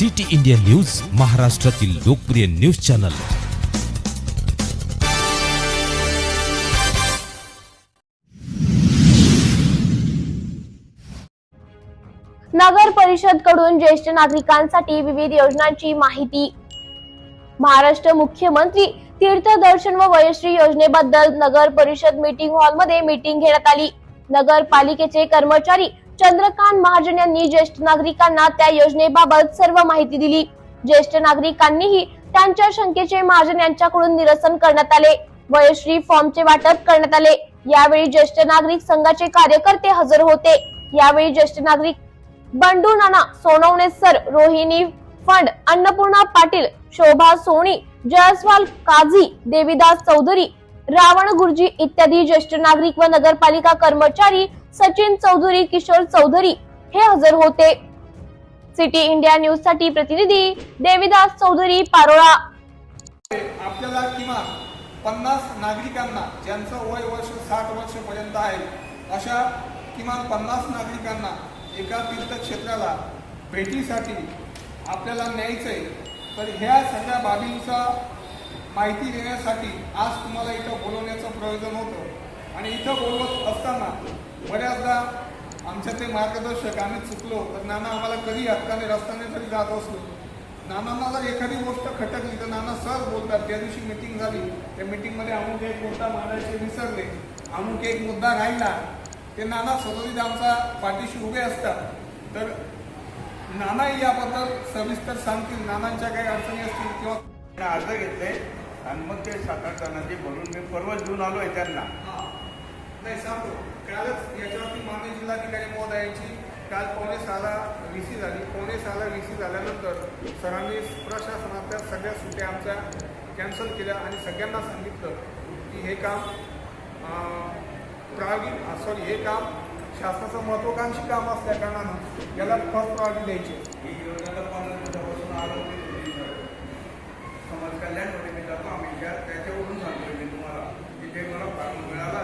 City India news महाराष्ट्रातील लोकप्रिय news channel. नगर परिषदकडून ज्येष्ठ नागरिकांसाठी विविध योजनांची माहिती. महाराष्ट्र मुख्यमंत्री तीर्थदर्शन व वयश्री योजनेबद्दल नगर परिषद मीटिंग हॉलमध्ये मीटिंग घेण्यात आली. नगरपालिकेचे कर्मचारी चंद्रकांत महाजन यांनी ज्येष्ठ नागरिकांना त्या योजनेबाबत सर्व माहिती दिली. ज्येष्ठ नागरिकांनीही त्यांच्या शंकेचे महाजन यांच्याकडून निरसन करण्यात आले. वयश्री फॉर्मचे वाटप करण्यात आले. यावेळी ज्येष्ठ नागरिक संघाचे कार्यकर्ते हजर होते. यावेळी ज्येष्ठ नागरिक बंडू नाना सोनवणे सर रोहिणी फंड अन्नपूर्णा पाटील शोभा सोनी जयस्वाल काझी देवीदास चौधरी रावण गुरुजी इत्यादी ज्येष्ठ नागरिक व नगरपालिका कर्मचारी सचिन चौधरी किशोर चौधरी हे हजर होते. सिटी इंडिया न्यूजसाठी प्रतिनिधी देविदास चौधरी पारोळा. आपल्याला किमान पन्नास नागरिकांना ज्यांचं वय वर्ष साठ वर्ष पर्यंत आहे अशा किमान पन्नास नागरिकांना एका तीर्थक्षेत्राला भेटीसाठी आपल्याला न्यायचं आहे तर ह्या सगळ्या बाबींचा माहिती देण्यासाठी आज तुम्हाला इथं बोलवण्याचं प्रयोजन होतं. आणि इथं बोलवत असताना बऱ्याचदा आमच्या ते मार्गदर्शक आम्ही चुकलो तर नाना आम्हाला कधी हक्काने रस्त्याने जरी जात असलो नानांना जर एखादी गोष्ट खटकली तर नाना सहज बोलतात त्या दिवशी मिटिंग झाली त्या मिटिंगमध्ये अमुक एक मुद्दा मांडायचे विसरले अमुक एक मुद्दा राहिला ते नाना सदोदित आमचा पाठीशी उभे असतात तर नानाही याबद्दल सविस्तर सांगतील नानांच्या काही अडचणी असतील किंवा त्यांना अर्ज घेतले आणि मग ते सात आठ जणांचे भरून मी परवा घेऊन आलोय त्यांना हा. नाही सांगतो. कालच याच्यावरती मान्य जिल्हाधिकारी महोदयांची. काल पावणे सहाला व्हीसी झाली. पावणे सहाला व्हीसी झाल्यानंतर सरांनी प्रशासनातल्या सगळ्या सुट्ट्या आमच्या कॅन्सल केल्या आणि सगळ्यांना सांगितलं की हे काम प्रायोगिक सॉरी हे काम शासनाचं महत्त्वाकांक्षी काम असल्या कारणानं याला फर्स्ट प्रायोरिटी द्यायची ही योजना पंधरा दिवसापासून आलो समाज कल्याणमध्ये मी जातो आम्ही त्या त्याच्यावरून सांगतोय मी तुम्हाला की ते मला फॉर्म मिळाला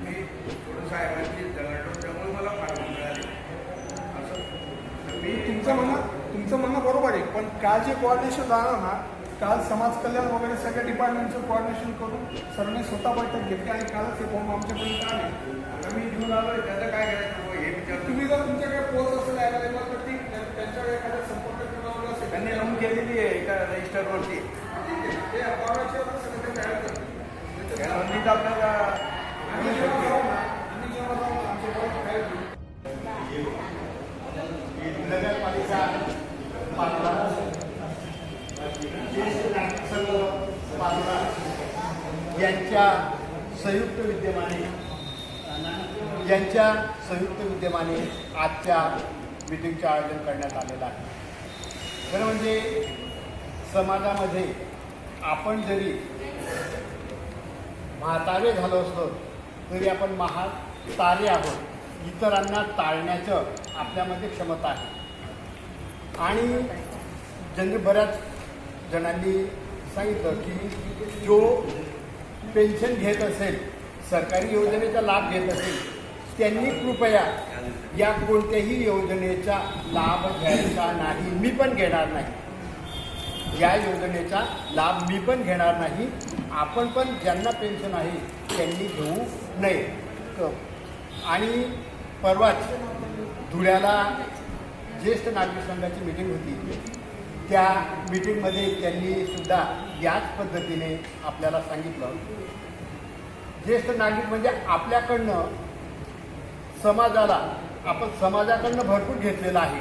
मी थोडं साहेबांची दगडलो त्यामुळे मला फॉर्म मिळाले असं तर मी तुमचं म्हणणं तुमचं म्हणणं बरोबर आहे पण काल जे कोऑर्डिनेशन झालं ना काल समाज कल्याण वगैरे सगळ्या डिपार्टमेंटचं कोऑर्डिनेशन करून सरांनी स्वतः बैठक घेतली आणि कालच हे फॉर्म आमच्यापर्यंत आले आता मी घेऊन आलोय त्याचं काय करायचं हे विचार तुम्ही जर तुमच्याकडे पोच असेल अवेलेबल तर ठीक त्या- त्यांच्याकडे एखादा संपर्क करावा असेल त्यांनी नोंद केलेली आहे एका रजिस्टरवरती ते सगळं तयार करतील. नोंदणीत आपल्याला आम्ही जेव्हा जाऊ ना आम्ही जेव्हा जाऊ ना आमच्याकडे काय होईल? नगरपालिका यांच्या संयुक्त विद्यमाने यांच्या संयुक्त विद्यमाने आजच्या मिटिंगचे आयोजन करण्यात आलेलं आहे. खरं म्हणजे समाजामध्ये आपण जरी म्हातारे झालो असलो तरी आपण महातारे आहोत. इतरांना टाळण्याचं आपल्यामध्ये क्षमता आहे. आणि ज्यांनी बऱ्याच जणांनी सांगितलं की जो पेन्शन घेत असेल सरकारी योजनेचा लाभ घेत असेल त्यांनी कृपया या कोणत्याही योजनेचा लाभ घ्यायचा नाही मी पण घेणार नाही. या योजनेचा लाभ मी पण घेणार नाही आपण पण ज्यांना पेन्शन आहे त्यांनी घेऊ नये. आणि परवाच धुळ्याला ज्येष्ठ नागरिक संघाची मिटिंग होती त्या मिटिंगमध्ये त्यांनी सुद्धा याच पद्धतीने आपल्याला सांगितलं. ज्येष्ठ नागरिक म्हणजे आपल्याकडनं समाजाला आपण समाजाकडनं भरपूर घेतलेलं आहे.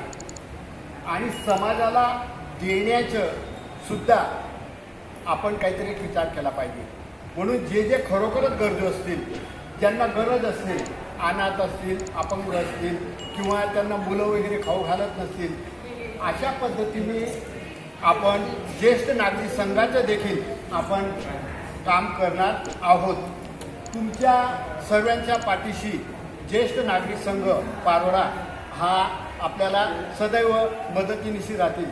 आणि समाजाला देण्याचं सुद्धा आपण काहीतरी विचार केला पाहिजे. म्हणून जे जे खरोखरच गरजू असतील ज्यांना गरज असेल अनाथ असतील अपंग असतील किंवा त्यांना मुलं वगैरे खाऊ घालत नसतील अशा पद्धतीने आपण ज्येष्ठ नागरिक संघाचं देखील आपण काम करणार आहोत. तुमच्या सर्वांच्या पाठीशी ज्येष्ठ नागरिक संघ पारोळा हा आपल्याला सदैव मदतीनिशी राहतील.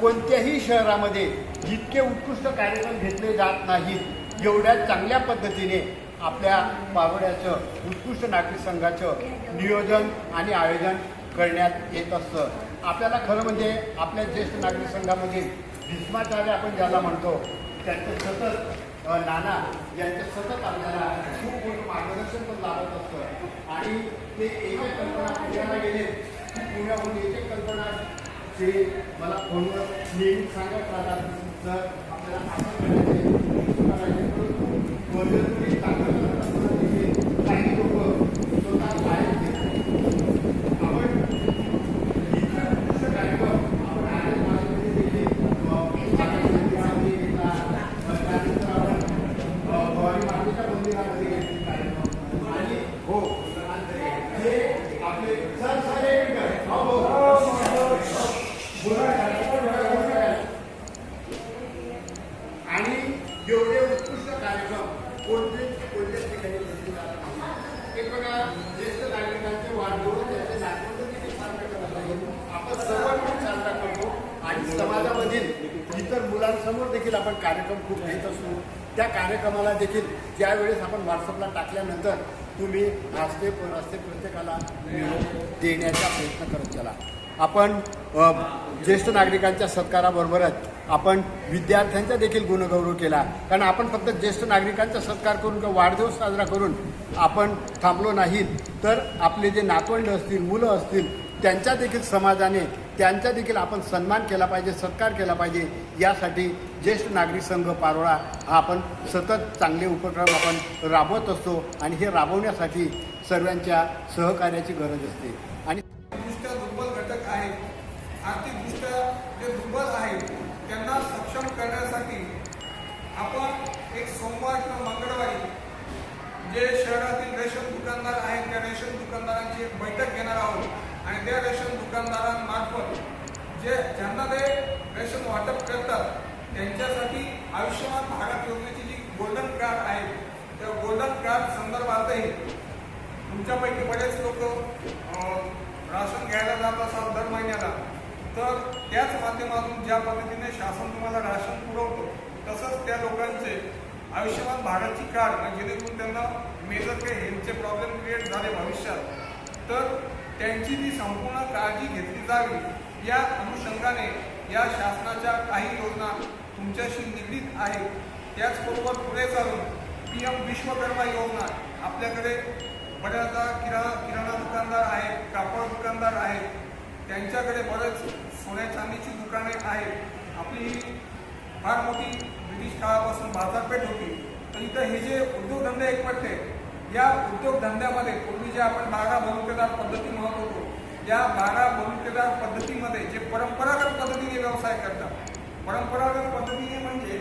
कोणत्याही शहरामध्ये जितके उत्कृष्ट कार्यक्रम घेतले जात नाहीत एवढ्या चांगल्या पद्धतीने आपल्या पारोड्याचं उत्कृष्ट नागरिक संघाचं नियोजन आणि आयोजन करण्यात येत असतं. आपल्याला खरं म्हणजे आपल्या ज्येष्ठ नागरिक संघामध्ये भीष्माचार्य आपण ज्याला म्हणतो त्यांचं सतत नाना यांचं सतत आपल्याला खूप मोठं मार्गदर्शन पण लाभत असतं. आणि ते एकच कल्पना पुण्याला गेले की पुण्याहून एक कल्पना ते मला फोनवर नेहमी सांगत राहतात. जर आपल्याला असं करायचं तसं करायचं परंतु मध्यंतरी चांगलं करत असताना तिथे काही लोक स्वतः बाहेर गेले. आपण इतर उत्कृष्ट कार्यक्रम आपण आनंद महालमध्ये देखील, अ, आनंद मंदिरामध्ये घेतला. अ, त्यानंतर आपण अ, भवानी मातेच्या मंदिरामध्ये घेतले कार्यक्रम आणि हो हे आपले सर सर एक मिनिट. हो, हो. बोला, बोला, बोला. आणि एवढे उत्कृष्ट कार्यक्रम कोणते कोणत्याच ठिकाणी घेतले जात एक बघा ज्येष्ठ नागरिकांचे वाढदिवस त्यांचे नागरिक देखील साजरा करत नाही आपण सर्व साजरा करतो. आणि समाजामधील इतर मुलांसमोर देखील आपण कार्यक्रम खूप घेत असतो त्या कार्यक्रमाला देखील ज्यावेळेस आपण व्हॉट्सअपला टाकल्यानंतर तुम्ही रास्ते रस्ते प्रत्येकाला देण्याचा प्रयत्न करत चला. आपण ज्येष्ठ नागरिकांच्या सत्काराबरोबरच आपण विद्यार्थ्यांचा देखील गुणगौरव केला. कारण आपण फक्त ज्येष्ठ नागरिकांचा सत्कार करून किंवा वाढदिवस साजरा करून आपण थांबलो नाही तर आपले जे नातवंड असतील मुलं असतील त्यांच्या देखील समाजाने त्यांचा देखील आपण सन्मान केला पाहिजे सत्कार केला पाहिजे. यासाठी ज्येष्ठ नागरिक संघ पारोळा हा आपण सतत चांगले उपक्रम आपण राबवत असतो आणि हे राबवण्यासाठी सर्वांच्या सहकार्याची गरज असते. आपण एक सोमवार किंवा मंगळवारी जे शहरातील रेशन दुकानदार आहेत त्या रेशन दुकानदारांची एक बैठक घेणार आहोत. आणि त्या रेशन दुकानदारांमार्फत जे ज्यांना ते रेशन वाटप करतात त्यांच्यासाठी आयुष्यमान भारत योजनेची जी गोल्डन कार्ड आहे त्या गोल्डन कार्ड संदर्भातही तुमच्यापैकी बरेच लोक राशन घ्यायला जात असाल दर महिन्याला तर त्याच माध्यमातून ज्या पद्धतीने शासन तुम्हाला राशन पुरवतो तसंच त्या लोकांचे आयुष्यमान भागाची कार्ड म्हणजे जेणेकरून त्यांना मेजर काही हेल्थचे प्रॉब्लेम क्रिएट झाले भविष्यात तर त्यांची ती संपूर्ण काळजी घेतली जावी या अनुषंगाने या शासनाच्या काही योजना तुमच्याशी निगडीत आहेत. त्याचबरोबर पुढे चालून पी एम विश्वकर्मा योजना आपल्याकडे बऱ्याचदा किराणा किराणा दुकानदार आहेत कापड दुकानदार आहेत त्यांच्याकडे बरेच सोन्या चांदीची दुकाने आहेत. आपली ही फार मोठी ब्रिटिश काळापासून बाजारपेठ होती. तर इथं हे जे उद्योगधंदे एकवटले या उद्योगधंद्यामध्ये पूर्वी जे आपण बागा बहुतेदार पद्धती म्हणत होतो या बागा बहुतेदार पद्धतीमध्ये जे परंपरागत पद्धतीने व्यवसाय करतात परंपरागत पद्धतीने म्हणजे